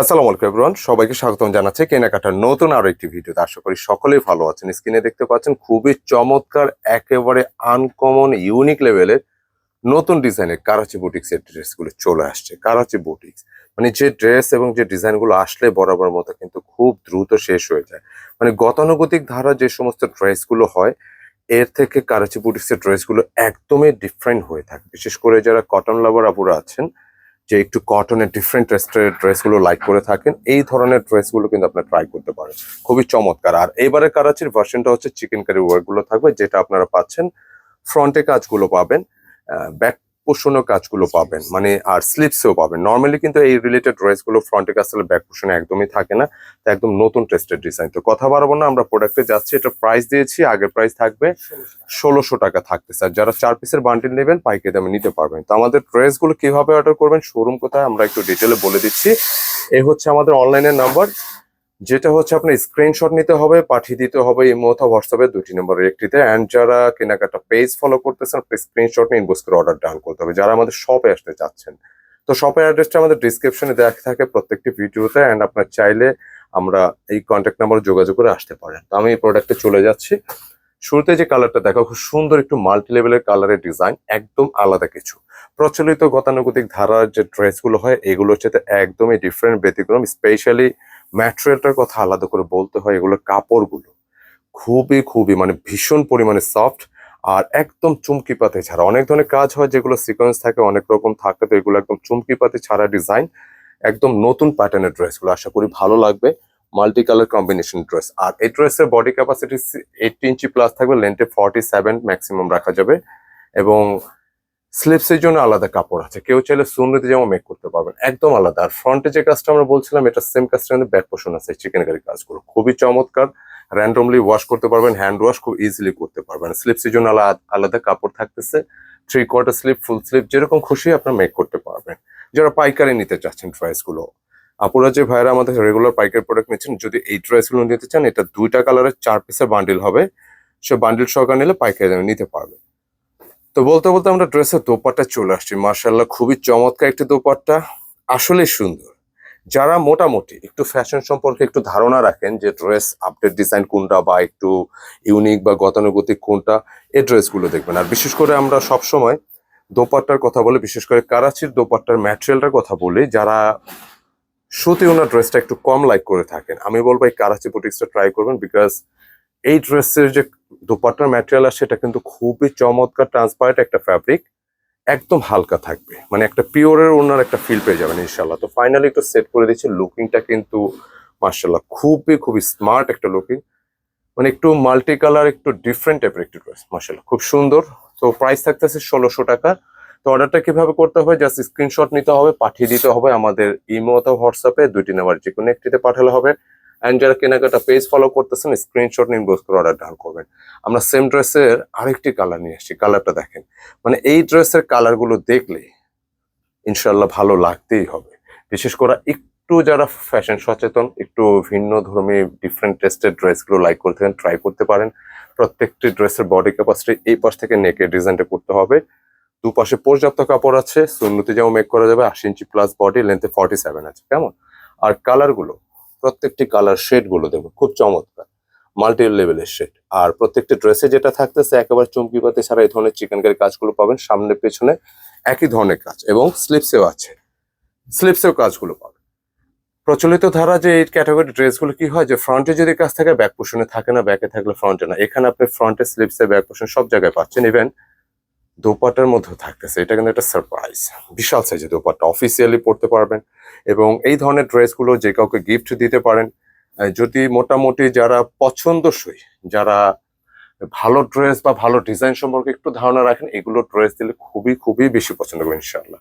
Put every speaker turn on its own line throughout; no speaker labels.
আসসালামু আলাইকুম এভরিওয়ান সবাইকে স্বাগতম জানাচ্ছি কেনাকাটার নতুন আরও একটি ভিডিওতে। আশা করি সকলেই ভালো আছেন। স্ক্রিনে দেখতে পাচ্ছেন খুবই চমৎকার, একেবারে আনকমন ইউনিক লেভেলের নতুন ডিজাইনের কারাচি বুটিক্স এর ড্রেসগুলো চলে আসছে। কারাচি বুটিক্স মানে যে ড্রেস এবং যে ডিজাইনগুলো আসলে বরাবর মতো কিন্তু খুব দ্রুত শেষ হয়ে যায়। মানে গতানুগতিক ধারা যে সমস্ত ড্রেসগুলো হয়, এর থেকে কারাচি বুটিক্স এর ড্রেসগুলো একদমই ডিফারেন্ট হয়ে থাকে। বিশেষ করে যারা কটন লাভার আপুরা আছেন যে একটু কটনের ডিফারেন্ট টেস্টের ড্রেসগুলো লাইক করে থাকেন, এই ধরনের ড্রেসগুলো কিন্তু আপনারা ট্রাই করতে পারেন। খুবই চমৎকার। আর এবারে কারাচির ভার্সনটা হচ্ছে চিকেন কারি ওয়ার্কগুলো থাকবে, যেটা আপনারা পাচ্ছেন ফ্রন্টে কাজগুলো পাবেন ব্যাক পোষণও কাজগুলো পাবেন মানে আর স্লিপসেও পাবেন। নর্মালি কিন্তু এই রিলেটেড ড্রেসগুলো ফ্রন্টে তাহলে ব্যাক পোষণে একদমই থাকে না তো একদম নতুন টেস্টের ডিজাইন তো কথা বাড়াবো না আমরা প্রোডাক্টে যাচ্ছি এটা প্রাইস দিয়েছি আগের প্রাইস থাকবে ষোলোশো টাকা থাকতে। স্যার যারা চার পিসের বান্ডিল নেবেন পাইকারি দামে নিতে পারবেন। তো আমাদের ড্রেসগুলো কীভাবে অর্ডার করবেন শোরুম কোথায় আমরা একটু ডিটেলে বলে দিচ্ছি। এ হচ্ছে আমাদের অনলাইনের নাম্বার যেটা হচ্ছে আপনার স্ক্রিনশট নিতে হবে, পাঠিয়ে দিতে হবে ইমো অথবা হোয়াটসঅ্যাপে দুটি নম্বরের একটিতে। অ্যান্ড যারা কেনাকাটা পেজ ফলো করতেছেন স্ক্রিনশট নিয়ে ইনবক্স করে অর্ডার ডান করতে হবে। যারা আমাদের শপে আসতে চাচ্ছেন, তো শপের অ্যাড্রেসটা আমাদের ডিসক্রিপশনে দেখা থাকে প্রত্যেকটি ভিডিওতে। অ্যান্ড আপনার চাইলে আমরা এই কন্ট্যাক্ট নাম্বার যোগাযোগ করে আসতে পারেন। তো আমি এই প্রোডাক্টে চলে যাচ্ছি। শুরুতে যে কালারটা দেখো, খুব সুন্দর একটু মাল্টি লেভেলের কালারের ডিজাইন একদম আলাদা কিছু। প্রচলিত গতানুগতিক ধারার যে ড্রেসগুলো হয় এগুলো হচ্ছে তো একদমই ডিফারেন্ট ব্যতিক্রম স্পেশালি ম্যাটেরিয়ালটার কথা আলাদা করে বলতে হয় এগুলোর কাপড়গুলো। খুবই খুবই মানে ভীষণ পরিমাণে সফট আর একদম চুমকি পাতে ছাড়া। অনেক ধরনের কাজ হয় যেগুলো সিকোয়েন্স থাকে, অনেক রকম থাকে, তো এগুলো একদম চুমকি পাতে ছাড়া ডিজাইন একদম নতুন প্যাটার্নের ড্রেসগুলো আশা করি ভালো লাগবে। মাল্টি কালার কম্বিনেশন ড্রেস আর এই ড্রেসের body capacity eighty inch plus থাকবে লেন্থে ফর্টি সেভেন ম্যাক্সিমাম রাখা যাবে। এবং স্লিপসের জন্য আলাদা কাপড় আছে। কেউ চাইলে সুন্দরতে যেমন মেক করতে পারবেন, একদম আলাদা। আর ফ্রন্টে যে কাজটা আমরা বলছিলাম, এটা সেম কাজটা কিন্তু ব্যাক পোষণ আছে চিকেন কারি কাজগুলো। খুবই চমৎকার। র্যান্ডমলি ওয়াশ করতে পারবেন হ্যান্ড ওয়াশ খুব ইজিলি করতে পারবেন। স্লিপসের জন্য আলাদা আলাদা কাপড় থাকতেছে। Three quarter sleeve full sleeve যেরকম খুশি আপনার মেক করতে পারবেন। যারা পাইকারি নিতে চাচ্ছেন ড্রেসগুলো আপুরা যে ভাইরা আমাদের রেগুলার পাইকারি প্রোডাক্ট নিচ্ছেন, যদি এই ড্রেসগুলো নিতে চান, এটা দুইটা কালারের চার পিসের বান্ডিল হবে। সে বান্ডিল সহকারে নিলে পাইকারি দামে নিতে পারবে। তো বলতে বলতে আমরা ড্রেসের দোপাট্টা চলে আসছি। মার্শাল্লাহ খুবই চমৎকার একটি দোপাট্টা। আসলে সুন্দর। যারা মোটামুটি একটু ফ্যাশন সম্পর্কে একটু ধারণা রাখেন যে ড্রেস আপডেট ডিজাইন কোনটা বা একটু ইউনিক বা গতানুগতিক কোনটা, এই ড্রেসগুলো দেখবেন। আর বিশেষ করে আমরা সবসময় দোপাট্টার কথা বলে, বিশেষ করে কারাচির দোপাট্টার ম্যাটেরিয়ালটার কথা বলি। যারা সুতি ওনার ড্রেসটা একটু কম লাইক করে থাকেন। আমি বলব এই কারাচি বুটিক্সটা ট্রাই করবেন বিকজ এই ড্রেসের যে দোপাট্টার ম্যাটেরিয়াল আছে, সেটা কিন্তু খুবই চমৎকার ট্রান্সপারেন্ট একটা ফ্যাব্রিক একদম হালকা থাকবে। মানে একটা পিওরের ওনার একটা ফিল পেয়ে যাবেন ইনশাল্লাহ তো ফাইনালি একটু সেট করে দিচ্ছি লুকিংটা কিন্তু মার্শাল্লাহ খুবই খুবই স্মার্ট একটা লুকিং মানে একটু মাল্টি কালার একটু ডিফারেন্ট টাইপের একটু ড্রেস মার্শাল্লাহ খুব সুন্দর। তো প্রাইস থাকতেছে ষোলোশো টাকা। তো অর্ডারটা কীভাবে করতে হবে? জাস্ট স্ক্রিনশট নিতে হবে, পাঠিয়ে দিতে হবে আমাদের ইমো অথবা হোয়াটসঅ্যাপে দুইটি নাম্বার যে কোনো একটিতে পাঠালে হবে। অ্যান্ড যারা কেনাকাটা পেজ ফলো করতেছেন স্ক্রিনশট নিয়ে ইনবক্স করে অর্ডার ডান করবেন। আমরা সেম ড্রেসের আরেকটি কালার নিয়ে আসছি কালারটা দেখেন। মানে এই ড্রেসের কালারগুলো দেখলে ইনশাল্লাহ ভালো লাগতেই হবে। বিশেষ করে একটু যারা ফ্যাশন সচেতন, একটু ভিন্ন ধর্মী ডিফারেন্ট টেস্টের ড্রেসগুলো লাইক করতে ট্রাই করতে পারেন। প্রত্যেকটি ড্রেসের বডি ক্যাপাসিটি এই পাশ থেকে নেকের ডিজাইনটা করতে হবে। দুপাশে পর্যাপ্ত কাপড় আছে, সুন্নতি যেমন মেক করা যাবে আশি ইঞ্চি প্লাস বডি লেন্থে ফর্টি সেভেন আছে, কেমন? আর কালারগুলো প্রত্যেকটি কালার শেডগুলো দেখুন, খুব চমৎকার মাল্টি লেভেলের শেড আর প্রত্যেকটি ড্রেসে যেটা থাকতেছে, একেবারে চুমকি পাতি ছাড়া এই ধরনের চিকেন কারি কাজগুলো পাবেন, সামনে পেছনে একই ধরনের কাজ, এবং স্লিপসেও আছে স্লিপসেও কাজগুলো পাবেন। প্রচলিত ধারা যে এই ক্যাটাগরি ড্রেসগুলো কি হয়, যে ফ্রন্টে যদি কাজ থাকে ব্যাক পোষণে থাকে না ব্যাকে থাকলে ফ্রন্টে না, এখানে আপনি ফ্রন্টে স্লিপসে ব্যাক পোষণ সব জায়গায় পাচ্ছেন ইভেন দোপাটার মধ্যে থাকতেছে। এটা কিন্তু একটা সারপ্রাইজ বিশাল সাইজের দোপাট্টা। অফিসিয়ালি পড়তে পারবেন এবং এই ধরনের ড্রেসগুলো যে কাউকে গিফট দিতে পারেন যদি মোটামুটি যারা পছন্দসই, যারা ভালো ড্রেস বা ভালো ডিজাইন সম্পর্কে একটু ধারণা রাখেন, এগুলো ড্রেস দিলে খুবই খুবই বেশি পছন্দ করবেন ইনশাল্লাহ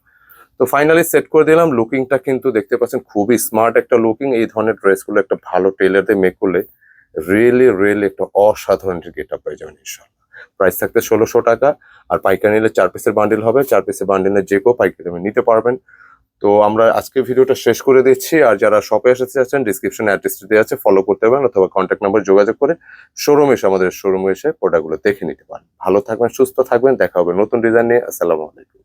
তো ফাইনালি সেট করে দিলাম। লুকিংটা কিন্তু দেখতে পাচ্ছেন খুবই স্মার্ট একটা লুকিং এই ধরনের ড্রেসগুলো একটা ভালো টেলার দিয়ে মেক করলে রিয়েলি রিয়েলি একটা অসাধারণ গেট আপ পেয়ে যাবেন ইনশাল্লাহ প্রাইস থাকতে ষোলোশো টাকা আর পাইকারি নিলে চার পিসের বান্ডিল হবে। চার পিসের বান্ডিলে যে কেউ পাইকারি নিতে পারবেন। তো আমরা আজকে ভিডিওটা শেষ করে দিচ্ছি। আর যারা শপে এসেছে চাচ্ছেন ডিসক্রিপশনে অ্যাড্রেসটি দেওয়া আছে ফলো করতে পারেন অথবা কন্ট্যাক্ট নাম্বার যোগাযোগ করে শোরুম এসে আমাদের শোরুমে এসে প্রোডাক্টগুলো দেখে নিতে পারেন। ভালো থাকবেন, সুস্থ থাকবেন, দেখা হবে নতুন ডিজাইন নিয়ে। আসসালামু আলাইকুম।